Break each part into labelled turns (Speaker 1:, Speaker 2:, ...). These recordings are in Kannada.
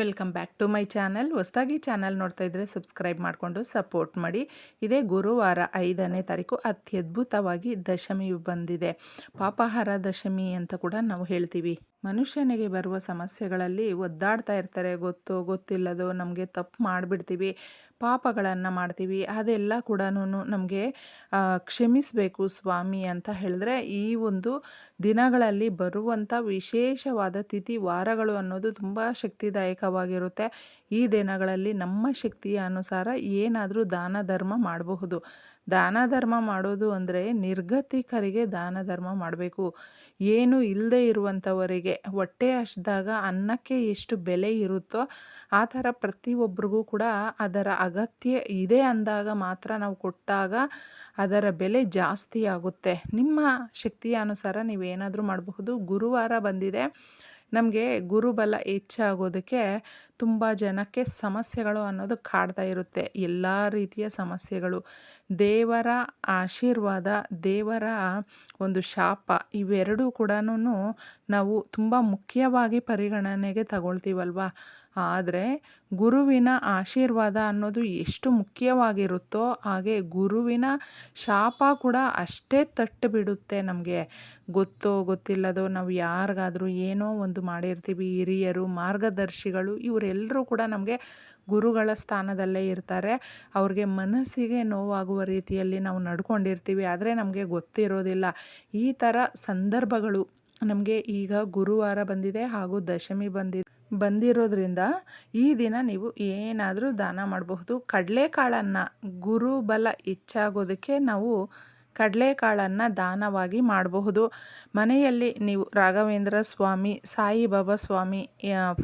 Speaker 1: Welcome back to my channel. ಹೊಸದಾಗಿ ಚಾನಲ್ ನೋಡ್ತಾ ಇದ್ದರೆ ಸಬ್ಸ್ಕ್ರೈಬ್ ಮಾಡಿಕೊಂಡು ಸಪೋರ್ಟ್ ಮಾಡಿ. ಇದೇ ಗುರುವಾರ ಐದನೇ ತಾರೀಕು ಅತ್ಯದ್ಭುತವಾಗಿ ದಶಮಿಯು ಬಂದಿದೆ. ಪಾಪಹಾರ ದಶಮಿ ಅಂತ ಕೂಡ ನಾವು ಹೇಳ್ತೀವಿ. ಮನುಷ್ಯನಿಗೆ ಬರುವ ಸಮಸ್ಯೆಗಳಲ್ಲಿ ಒದ್ದಾಡ್ತಾ ಇರ್ತಾರೆ. ಗೊತ್ತೋ ಗೊತ್ತಿಲ್ಲದೋ ನಮಗೆ ತಪ್ಪು ಮಾಡಿಬಿಡ್ತೀವಿ, ಪಾಪಗಳನ್ನು ಮಾಡ್ತೀವಿ, ಅದೆಲ್ಲ ಕೂಡ ನಮಗೆ ಕ್ಷಮಿಸಬೇಕು ಸ್ವಾಮಿ ಅಂತ ಹೇಳಿದ್ರೆ ಈ ಒಂದು ದಿನಗಳಲ್ಲಿ ಬರುವಂಥ ವಿಶೇಷವಾದ ತಿಥಿ ವಾರಗಳು ಅನ್ನೋದು ತುಂಬ ಶಕ್ತಿದಾಯಕವಾಗಿರುತ್ತೆ. ಈ ದಿನಗಳಲ್ಲಿ ನಮ್ಮ ಶಕ್ತಿಯ ಅನುಸಾರ ಏನಾದರೂ ದಾನ ಧರ್ಮ ಮಾಡಬಹುದು. ದಾನ ಧರ್ಮ ಮಾಡೋದು ಅಂದರೆ ನಿರ್ಗತಿಕರಿಗೆ ದಾನ ಧರ್ಮ ಮಾಡಬೇಕು. ಏನು ಇಲ್ಲದೆ ಇರುವಂಥವರಿಗೆ ಹೊಟ್ಟೆ ಹಸ್ದಾಗ ಅನ್ನಕ್ಕೆ ಎಷ್ಟು ಬೆಲೆ ಇರುತ್ತೋ ಆ ಥರ ಪ್ರತಿಯೊಬ್ಬರಿಗೂ ಕೂಡ ಅದರ ಅಗತ್ಯ ಇದೆ ಅಂದಾಗ ಮಾತ್ರ ನಾವು ಕೊಟ್ಟಾಗ ಅದರ ಬೆಲೆ ಜಾಸ್ತಿ ಆಗುತ್ತೆ. ನಿಮ್ಮ ಶಕ್ತಿಯ ಅನುಸಾರ ನೀವೇನಾದರೂ ಮಾಡಬಹುದು. ಗುರುವಾರ ಬಂದಿದೆ. ನಮಗೆ ಗುರುಬಲ ಹೆಚ್ಚಾಗೋದಕ್ಕೆ ತುಂಬ ಜನಕ್ಕೆ ಸಮಸ್ಯೆಗಳು ಅನ್ನೋದು ಕಾಡ್ತಾ ಇರುತ್ತೆ. ಎಲ್ಲ ರೀತಿಯ ಸಮಸ್ಯೆಗಳು. ದೇವರ ಆಶೀರ್ವಾದ, ದೇವರ ಒಂದು ಶಾಪ ಇವೆರಡೂ ಕೂಡ ನಾವು ತುಂಬ ಮುಖ್ಯವಾಗಿ ಪರಿಗಣನೆಗೆ ತಗೊಳ್ತೀವಲ್ವ? ಆದರೆ ಗುರುವಿನ ಆಶೀರ್ವಾದ ಅನ್ನೋದು ಎಷ್ಟು ಮುಖ್ಯವಾಗಿರುತ್ತೋ ಹಾಗೆ ಗುರುವಿನ ಶಾಪ ಕೂಡ ಅಷ್ಟೇ ತಟ್ಟು ಬಿಡುತ್ತೆ ನಮಗೆ. ಗೊತ್ತೋ ಗೊತ್ತಿಲ್ಲದೋ ನಾವು ಯಾರಿಗಾದರೂ ಏನೋ ಒಂದು ಮಾಡಿರ್ತೀವಿ, ಹಿರಿಯರು, ಮಾರ್ಗದರ್ಶಿಗಳು ಇವರೆಲ್ಲರೂ ಕೂಡ ನಮಗೆ ಗುರುಗಳ ಸ್ಥಾನದಲ್ಲೇ ಇರ್ತಾರೆ. ಅವ್ರಿಗೆ ಮನಸ್ಸಿಗೆ ನೋವಾಗುವ ರೀತಿಯಲ್ಲಿ ನಾವು ನಡ್ಕೊಂಡಿರ್ತೀವಿ, ಆದರೆ ನಮಗೆ ಗೊತ್ತಿರೋದಿಲ್ಲ. ಈ ಥರ ಸಂದರ್ಭಗಳು ನಮಗೆ ಈಗ ಗುರುವಾರ ಬಂದಿದೆ ಹಾಗೂ ದಶಮಿ ಬಂದಿ, ಬಂದಿರೋದ್ರಿಂದ ಈ ದಿನ ನೀವು ಏನಾದರೂ ದಾನ ಮಾಡಬಹುದು. ಕಡಲೆಕಾಳನ್ನು ಗುರುಬಲ ಹೆಚ್ಚಾಗೋದಕ್ಕೆ ನಾವು ಕಡಲೆಕಾಳನ್ನು ದಾನವಾಗಿ ಮಾಡಬಹುದು. ಮನೆಯಲ್ಲಿ ನೀವು ರಾಘವೇಂದ್ರ ಸ್ವಾಮಿ, ಸಾಯಿಬಾಬಾ ಸ್ವಾಮಿ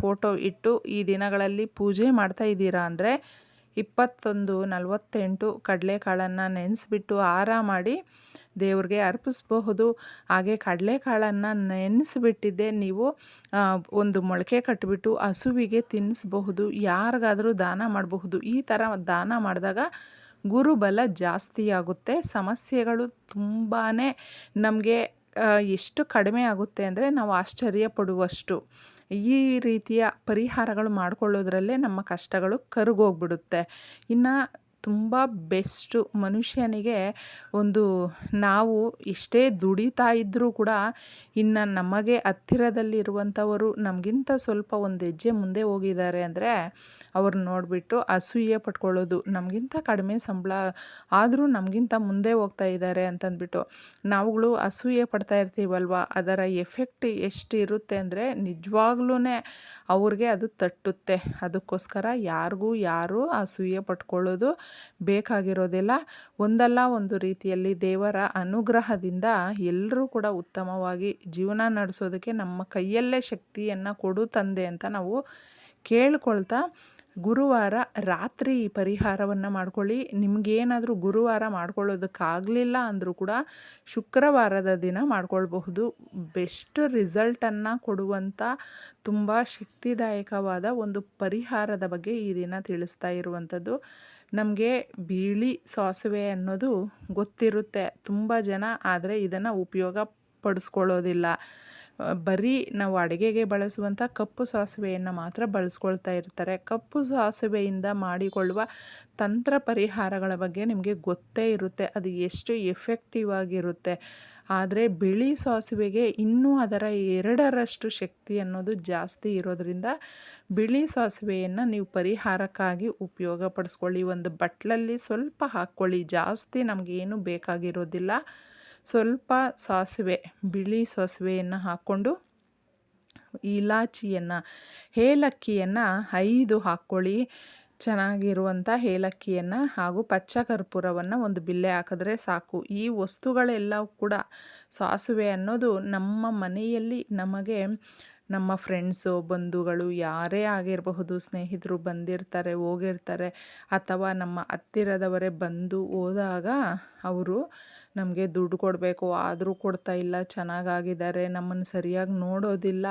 Speaker 1: ಫೋಟೋ ಇಟ್ಟು ಈ ದಿನಗಳಲ್ಲಿ ಪೂಜೆ ಮಾಡ್ತಾ ಇದ್ದೀರಾ ಅಂದರೆ ಇಪ್ಪತ್ತೊಂದು, ನಲವತ್ತೆಂಟು ಕಡಲೆಕಾಳನ್ನು ನೆನೆಸ್ಬಿಟ್ಟು ಆರ ಮಾಡಿ ದೇವ್ರಿಗೆ ಅರ್ಪಿಸ್ಬಹುದು. ಹಾಗೆ ಕಡಲೆಕಾಳನ್ನು ನೆನೆಸ್ಬಿಟ್ಟಿದ್ದೆ ನೀವು ಒಂದು ಮೊಳಕೆ ಕಟ್ಟಿಬಿಟ್ಟು ಹಸುವಿಗೆ ತಿನ್ನಿಸ್ಬಹುದು ಯಾರಿಗಾದರೂ ದಾನ ಮಾಡಬಹುದು. ಈ ಥರ ದಾನ ಮಾಡಿದಾಗ ಗುರುಬಲ ಜಾಸ್ತಿ ಆಗುತ್ತೆ. ಸಮಸ್ಯೆಗಳು ತುಂಬಾ ನಮಗೆ ಎಷ್ಟು ಕಡಿಮೆ ಆಗುತ್ತೆ ಅಂದರೆ ನಾವು ಆಶ್ಚರ್ಯ ಪಡುವಷ್ಟು ಈ ರೀತಿಯ ಪರಿಹಾರಗಳು ಮಾಡಿಕೊಳ್ಳೋದ್ರಲ್ಲೇ ನಮ್ಮ ಕಷ್ಟಗಳು ಕರಗೋಗ್ಬಿಡುತ್ತೆ. ಇನ್ನು ತುಂಬ ಬೆಸ್ಟು ಮನುಷ್ಯನಿಗೆ ಒಂದು ನಾವು ಇಷ್ಟೇ ದುಡಿತಾ ಇದ್ದರೂ ಕೂಡ ಇನ್ನು ನಮಗೆ ಹತ್ತಿರದಲ್ಲಿರುವಂಥವರು ನಮಗಿಂತ ಸ್ವಲ್ಪ ಒಂದು ಹೆಜ್ಜೆ ಮುಂದೆ ಹೋಗಿದ್ದಾರೆ ಅಂದರೆ ಅವ್ರನ್ನ ನೋಡಿಬಿಟ್ಟು ಅಸೂಯೆ ಪಟ್ಕೊಳ್ಳೋದು. ನಮಗಿಂತ ಕಡಿಮೆ ಸಂಬಳ ಆದರೂ ನಮಗಿಂತ ಮುಂದೆ ಹೋಗ್ತಾ ಇದ್ದಾರೆ ಅಂತಂದ್ಬಿಟ್ಟು. ನಾವುಗಳು ಅಸೂಯೆ ಪಡ್ತಾ ಇರ್ತೀವಲ್ವ? ಅದರ ಎಫೆಕ್ಟ್ ಎಷ್ಟು ಇರುತ್ತೆ ಅಂದರೆ ನಿಜವಾಗ್ಲೂ ಅವ್ರಿಗೆ ಅದು ತಟ್ಟುತ್ತೆ. ಅದಕ್ಕೋಸ್ಕರ ಯಾರಿಗೂ ಯಾರು ಅಸೂಯೆ ಪಟ್ಕೊಳ್ಳೋದು ಬೇಕಾಗಿರೋದಿಲ್ಲ. ಒಂದಲ್ಲ ಒಂದು ರೀತಿಯಲ್ಲಿ ದೇವರ ಅನುಗ್ರಹದಿಂದ ಎಲ್ಲರೂ ಕೂಡ ಉತ್ತಮವಾಗಿ ಜೀವನ ನಡೆಸೋದಕ್ಕೆ ನಮ್ಮ ಕೈಯಲ್ಲೇ ಶಕ್ತಿಯನ್ನು ಕೊಡು ತಂದೆ ಅಂತ ನಾವು ಕೇಳ್ಕೊಳ್ತಾ ಗುರುವಾರ ರಾತ್ರಿ ಈ ಪರಿಹಾರವನ್ನು ಮಾಡ್ಕೊಳ್ಳಿ. ನಿಮಗೇನಾದರೂ ಗುರುವಾರ ಮಾಡ್ಕೊಳ್ಳೋದಕ್ಕಾಗಲಿಲ್ಲ ಅಂದರೂ ಕೂಡ ಶುಕ್ರವಾರದ ದಿನ ಮಾಡ್ಕೊಳ್ಬಹುದು. ಬೆಸ್ಟ್ ರಿಸಲ್ಟನ್ನು ಕೊಡುವಂಥ ತುಂಬ ಶಕ್ತಿದಾಯಕವಾದ ಒಂದು ಪರಿಹಾರದ ಬಗ್ಗೆ ಈ ದಿನ ತಿಳಿಸ್ತಾ ಇರುವಂಥದ್ದು. ನಮಗೆ ಬಿಳಿ ಸಾಸಿವೆ ಅನ್ನೋದು ಗೊತ್ತಿರುತ್ತೆ. ತುಂಬ ಜನ ಆದರೆ ಇದನ್ನು ಉಪಯೋಗ ಪಡಿಸ್ಕೊಳ್ಳೋದಿಲ್ಲ. ಬರೀ ನಾವು ಅಡುಗೆಗೆ ಬಳಸುವಂಥ ಕಪ್ಪು ಸಾಸಿವೆಯನ್ನು ಮಾತ್ರ ಬಳಸ್ಕೊಳ್ತಾ ಇರ್ತಾರೆ. ಕಪ್ಪು ಸಾಸಿವೆಯಿಂದ ಮಾಡಿಕೊಳ್ಳುವ ತಂತ್ರ ಪರಿಹಾರಗಳ ಬಗ್ಗೆ ನಿಮಗೆ ಗೊತ್ತೇ ಇರುತ್ತೆ. ಅದು ಎಷ್ಟು ಎಫೆಕ್ಟಿವ್ ಆಗಿರುತ್ತೆ. ಆದರೆ ಬಿಳಿ ಸಾಸಿವೆಗೆ ಇನ್ನೂ ಅದರ ಎರಡರಷ್ಟು ಶಕ್ತಿ ಅನ್ನೋದು ಜಾಸ್ತಿ ಇರೋದರಿಂದ ಬಿಳಿ ಸಾಸಿವೆಯನ್ನು ನೀವು ಪರಿಹಾರಕ್ಕಾಗಿ ಉಪಯೋಗ ಪಡಿಸ್ಕೊಳ್ಳಿ ಒಂದು ಬಟ್ಲಲ್ಲಿ ಸ್ವಲ್ಪ ಹಾಕ್ಕೊಳ್ಳಿ. ಜಾಸ್ತಿ ನಮಗೇನು ಬೇಕಾಗಿರೋದಿಲ್ಲ. ಸ್ವಲ್ಪ ಸಾಸಿವೆ, ಬಿಳಿ ಸಾಸಿವೆಯನ್ನು ಹಾಕ್ಕೊಂಡು ಇಲಾಚಿಯನ್ನು, ಏಲಕ್ಕಿಯನ್ನು ಐದು ಹಾಕ್ಕೊಳ್ಳಿ. ಚೆನ್ನಾಗಿರುವಂಥ ಏಲಕ್ಕಿಯನ್ನು ಹಾಗೂ ಪಚ್ಚ ಕರ್ಪೂರವನ್ನು ಒಂದು ಬಿಲ್ಲೆ ಹಾಕಿದ್ರೆ ಸಾಕು. ಈ ವಸ್ತುಗಳೆಲ್ಲ ಕೂಡ ಸಾಸಿವೆ ಅನ್ನೋದು ನಮ್ಮ ಮನೆಯಲ್ಲಿ ನಮಗೆ, ನಮ್ಮ ಫ್ರೆಂಡ್ಸು ಬಂಧುಗಳು ಯಾರೇ ಆಗಿರಬಹುದು, ಸ್ನೇಹಿತರು ಬಂದಿರ್ತಾರೆ, ಹೋಗಿರ್ತಾರೆ, ಅಥವಾ ನಮ್ಮ ಹತ್ತಿರದವರೇ ಬಂದು ಹೋದಾಗ ಅವರು ನಮಗೆ ದುಡ್ಡು ಕೊಡಬೇಕು, ಆದರೂ ಕೊಡ್ತಾ ಇಲ್ಲ, ಚೆನ್ನಾಗಾಗಿದ್ದಾರೆ, ನಮ್ಮನ್ನು ಸರಿಯಾಗಿ ನೋಡೋದಿಲ್ಲ,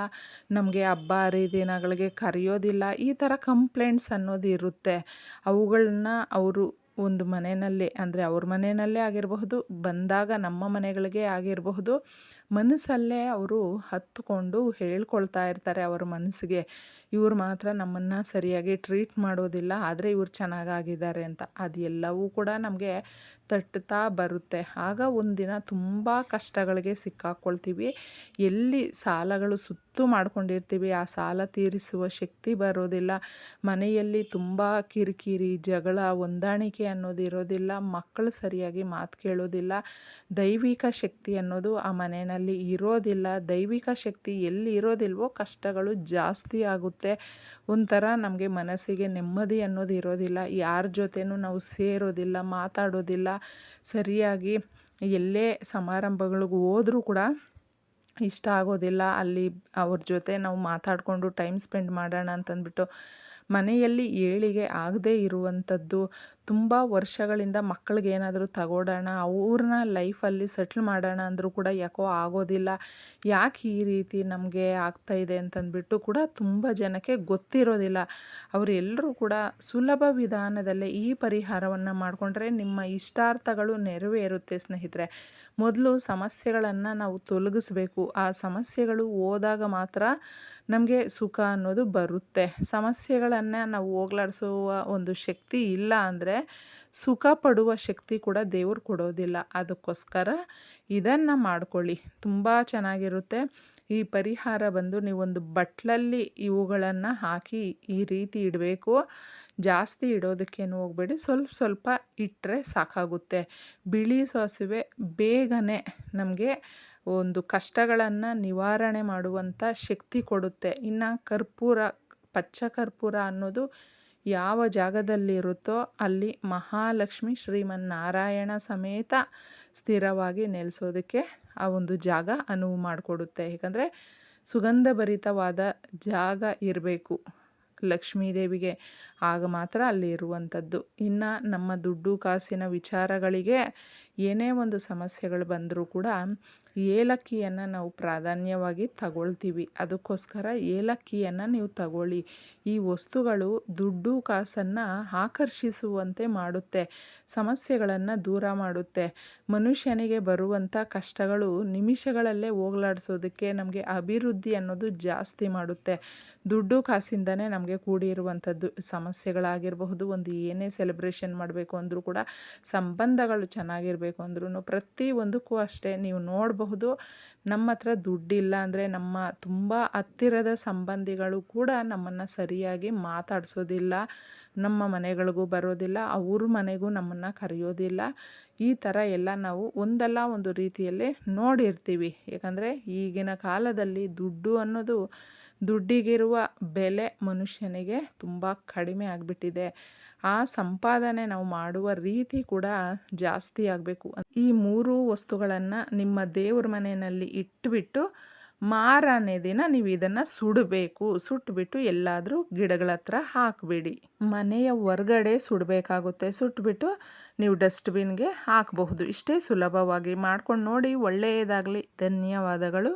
Speaker 1: ನಮಗೆ ಹಬ್ಬ ಹರಿದಿನಗಳಿಗೆ ಕರೆಯೋದಿಲ್ಲ, ಈ ಥರ ಕಂಪ್ಲೇಂಟ್ಸ್ ಅನ್ನೋದು ಇರುತ್ತೆ. ಅವುಗಳನ್ನ ಅವರು ಒಂದು ಮನೆಯಲ್ಲಿ, ಅಂದರೆ ಅವ್ರ ಮನೆಯಲ್ಲೇ ಆಗಿರಬಹುದು, ಬಂದಾಗ ನಮ್ಮ ಮನೆಗಳಿಗೆ ಆಗಿರಬಹುದು, ಮನಸ್ಸಲ್ಲೇ ಅವರು ಹತ್ತುಕೊಂಡು ಹೇಳ್ಕೊಳ್ತಾ ಇರ್ತಾರೆ ಅವರ ಮನಸ್ಸಿಗೆ. ಇವ್ರು ಮಾತ್ರ ನಮ್ಮನ್ನು ಸರಿಯಾಗಿ ಟ್ರೀಟ್ ಮಾಡೋದಿಲ್ಲ, ಆದರೆ ಇವ್ರು ಚೆನ್ನಾಗಾಗಿದ್ದಾರೆ ಅಂತ. ಅದೆಲ್ಲವೂ ಕೂಡ ನಮಗೆ ತಟ್ಟುತ್ತಾ ಬರುತ್ತೆ. ಆಗ ಒಂದಿನ ತುಂಬ ಕಷ್ಟಗಳಿಗೆ ಸಿಕ್ಕಾಕ್ಕೊಳ್ತೀವಿ ಎಲ್ಲಿ ಸಾಲಗಳು ಸುತ್ತು ಮಾಡ್ಕೊಂಡಿರ್ತೀವಿ, ಆ ಸಾಲ ತೀರಿಸುವ ಶಕ್ತಿ ಬರೋದಿಲ್ಲ. ಮನೆಯಲ್ಲಿ ತುಂಬ ಕಿರಿಕಿರಿ, ಜಗಳ, ಹೊಂದಾಣಿಕೆ ಅನ್ನೋದು ಇರೋದಿಲ್ಲ. ಮಕ್ಕಳು ಸರಿಯಾಗಿ ಮಾತು ಕೇಳೋದಿಲ್ಲ. ದೈವಿಕ ಶಕ್ತಿ ಅನ್ನೋದು ಆ ಮನೆಯಲ್ಲಿ ಇರೋದಿಲ್ಲ. ದೈವಿಕ ಶಕ್ತಿ ಎಲ್ಲಿ ಇರೋದಿಲ್ವೋ ಕಷ್ಟಗಳು ಜಾಸ್ತಿ ಆಗುತ್ತೆ. ಒಂಥರ ನಮಗೆ ಮನಸ್ಸಿಗೆ ನೆಮ್ಮದಿ ಅನ್ನೋದು ಇರೋದಿಲ್ಲ. ಯಾರ ಜೊತೆನೂ ನಾವು ಸೇರೋದಿಲ್ಲ, ಮಾತಾಡೋದಿಲ್ಲ. ಸರಿಯಾಗಿ ಎಲ್ಲೇ ಸಮಾರಂಭಗಳಿಗೆ ಹೋದರೂ ಕೂಡ ಇಷ್ಟ ಆಗೋದಿಲ್ಲ. ಅಲ್ಲಿ ಅವ್ರ ಜೊತೆ ನಾವು ಮಾತಾಡಿಕೊಂಡು ಟೈಮ್ ಸ್ಪೆಂಡ್ ಮಾಡೋಣ ಅಂತಂದ್ಬಿಟ್ಟು ಮನೆಯಲ್ಲಿ ಏಳಿಗೆ ಆಗದೇ ಇರುವಂಥದ್ದು, ತುಂಬ ವರ್ಷಗಳಿಂದ ಮಕ್ಕಳಿಗೆ ಏನಾದರೂ ತಗೊಡೋಣ, ಅವ್ರನ್ನ ಲೈಫಲ್ಲಿ ಸೆಟ್ಲ್ ಮಾಡೋಣ ಅಂದರೂ ಕೂಡ ಯಾಕೋ ಆಗೋದಿಲ್ಲ. ಯಾಕೆ ಈ ರೀತಿ ನಮಗೆ ಆಗ್ತಾಯಿದೆ ಅಂತಂದ್ಬಿಟ್ಟು ಕೂಡ ತುಂಬ ಜನಕ್ಕೆ ಗೊತ್ತಿರೋದಿಲ್ಲ. ಅವರೆಲ್ಲರೂ ಕೂಡ ಸುಲಭ ವಿಧಾನದಲ್ಲೇ ಈ ಪರಿಹಾರವನ್ನು ಮಾಡಿಕೊಂಡ್ರೆ ನಿಮ್ಮ ಇಷ್ಟಾರ್ಥಗಳು ನೆರವೇರುತ್ತೆ ಸ್ನೇಹಿತರೆ. ಮೊದಲು ಸಮಸ್ಯೆಗಳನ್ನು ನಾವು ತೊಲಗಿಸ್ಬೇಕು. ಆ ಸಮಸ್ಯೆಗಳು ಹೋದಾಗ ಮಾತ್ರ ನಮಗೆ ಸುಖ ಅನ್ನೋದು ಬರುತ್ತೆ. ಸಮಸ್ಯೆಗಳನ್ನು ನಾವು ಹೋಗ್ಲಾಡಿಸುವ ಒಂದು ಶಕ್ತಿ ಇಲ್ಲ ಅಂದರೆ ಸುಖ ಪಡುವ ಶಕ್ತಿ ಕೂಡ ದೇವರು ಕೊಡೋದಿಲ್ಲ. ಅದಕ್ಕೋಸ್ಕರ ಇದನ್ನು ಮಾಡ್ಕೊಳ್ಳಿ. ತುಂಬ ಚೆನ್ನಾಗಿರುತ್ತೆ. ಈ ಪರಿಹಾರ ಬಂದು ನೀವೊಂದು ಬಟ್ಲಲ್ಲಿ ಇವುಗಳನ್ನು ಹಾಕಿ ಈ ರೀತಿ ಇಡಬೇಕು. ಜಾಸ್ತಿ ಇಡೋದಕ್ಕೇನು ಹೋಗಬೇಡಿ. ಸ್ವಲ್ಪ ಸ್ವಲ್ಪ ಇಟ್ಟರೆ ಸಾಕಾಗುತ್ತೆ. ಬಿಳಿ ಸಾಸಿವೆ ಬೇಗನೆ ನಮಗೆ ಒಂದು ಕಷ್ಟಗಳನ್ನು ನಿವಾರಣೆ ಮಾಡುವಂಥ ಶಕ್ತಿ ಕೊಡುತ್ತೆ. ಇನ್ನು ಕರ್ಪೂರ ಪಚ್ಚ ಕರ್ಪೂರ ಅನ್ನೋದು ಯಾವ ಜಾಗದಲ್ಲಿರುತ್ತೋ ಅಲ್ಲಿ ಮಹಾಲಕ್ಷ್ಮಿ ಶ್ರೀಮನ್ನಾರಾಯಣ ಸಮೇತ ಸ್ಥಿರವಾಗಿ ನೆಲೆಸೋದಕ್ಕೆ ಆ ಒಂದು ಜಾಗ ಅನುವು ಮಾಡಿಕೊಡುತ್ತೆ. ಏಕೆಂದರೆ ಸುಗಂಧಭರಿತವಾದ ಜಾಗ ಇರಬೇಕು. ಲಕ್ಷ್ಮೀದೇವಿಗೆ ಆಗ ಮಾತ್ರ ಅಲ್ಲಿ ಇರುವಂಥದ್ದು. ಇನ್ನು ನಮ್ಮ ದುಡ್ಡು, ಕಾಸಿನ ವಿಚಾರಗಳಿಗೆ ಏನೇ ಒಂದು ಸಮಸ್ಯೆಗಳು ಬಂದರೂ ಕೂಡ ಏಲಕ್ಕಿಯನ್ನು ನಾವು ಪ್ರಾಧಾನ್ಯವಾಗಿ ತಗೊಳ್ತೀವಿ. ಅದಕ್ಕೋಸ್ಕರ ಏಲಕ್ಕಿಯನ್ನು ನೀವು ತಗೊಳ್ಳಿ. ಈ ವಸ್ತುಗಳು ದುಡ್ಡು ಕಾಸನ್ನು ಆಕರ್ಷಿಸುವಂತೆ ಮಾಡುತ್ತೆ. ಸಮಸ್ಯೆಗಳನ್ನು ದೂರ ಮಾಡುತ್ತೆ. ಮನುಷ್ಯನಿಗೆ ಬರುವಂಥ ಕಷ್ಟಗಳು ನಿಮಿಷಗಳಲ್ಲೇ ಹೋಗ್ಲಾಡಿಸೋದಕ್ಕೆ ನಮಗೆ ಅಭಿವೃದ್ಧಿ ಅನ್ನೋದು ಜಾಸ್ತಿ ಮಾಡುತ್ತೆ. ದುಡ್ಡು ಕಾಸಿಂದನೇ ನಮಗೆ ಕೂಡಿರುವಂಥದ್ದು ಸಮಸ್ಯೆಗಳಾಗಿರಬಹುದು. ಒಂದು ಏನೇ ಸೆಲೆಬ್ರೇಷನ್ ಮಾಡಬೇಕು ಅಂದರೂ ಕೂಡ ಸಂಬಂಧಗಳು ಚೆನ್ನಾಗಿರಬೇಕು. ಅಂದ್ರೂ ಪ್ರತಿ ಒಂದಕ್ಕೂ ಅಷ್ಟೇ ನೀವು ನೋಡಬಹುದು. ನಮ್ಮ ಹತ್ರ ದುಡ್ಡಿಲ್ಲ ಅಂದರೆ ನಮ್ಮ ತುಂಬ ಹತ್ತಿರದ ಸಂಬಂಧಿಗಳು ಕೂಡ ನಮ್ಮನ್ನು ಸರಿಯಾಗಿ ಮಾತಾಡಿಸೋದಿಲ್ಲ. ನಮ್ಮ ಮನೆಗಳಿಗೂ ಬರೋದಿಲ್ಲ, ಅವ್ರ ಮನೆಗೂ ನಮ್ಮನ್ನು ಕರೆಯೋದಿಲ್ಲ. ಈ ಥರ ಎಲ್ಲ ನಾವು ಒಂದಲ್ಲ ಒಂದು ರೀತಿಯಲ್ಲಿ ನೋಡಿರ್ತೀವಿ. ಯಾಕಂದರೆ ಈಗಿನ ಕಾಲದಲ್ಲಿ ದುಡ್ಡು ಅನ್ನೋದು ದುಡ್ಡಿಗಿರುವ ಬೆಲೆ ಮನುಷ್ಯನಿಗೆ ತುಂಬ ಕಡಿಮೆ ಆಗಿಬಿಟ್ಟಿದೆ. ಆ ಸಂಪಾದನೆ ನಾವು ಮಾಡುವ ರೀತಿ ಕೂಡ ಜಾಸ್ತಿ ಆಗಬೇಕು. ಈ ಮೂರು ವಸ್ತುಗಳನ್ನು ನಿಮ್ಮ ದೇವ್ರ ಮನೆಯಲ್ಲಿ ಇಟ್ಟುಬಿಟ್ಟು ಮಾರನೇ ದಿನ ನೀವು ಇದನ್ನು ಸುಡಬೇಕು. ಸುಟ್ಬಿಟ್ಟು ಎಲ್ಲಾದರೂ ಗಿಡಗಳ ಹತ್ರ ಹಾಕಬೇಡಿ. ಮನೆಯ ಹೊರ್ಗಡೆ ಸುಡಬೇಕಾಗುತ್ತೆ. ಸುಟ್ಬಿಟ್ಟು ನೀವು ಡಸ್ಟ್ಬಿನ್ಗೆ ಹಾಕಬಹುದು. ಇಷ್ಟೇ ಸುಲಭವಾಗಿ ಮಾಡ್ಕೊಂಡು ನೋಡಿ ಒಳ್ಳೆಯದಾಗಲಿ. ಧನ್ಯವಾದಗಳು.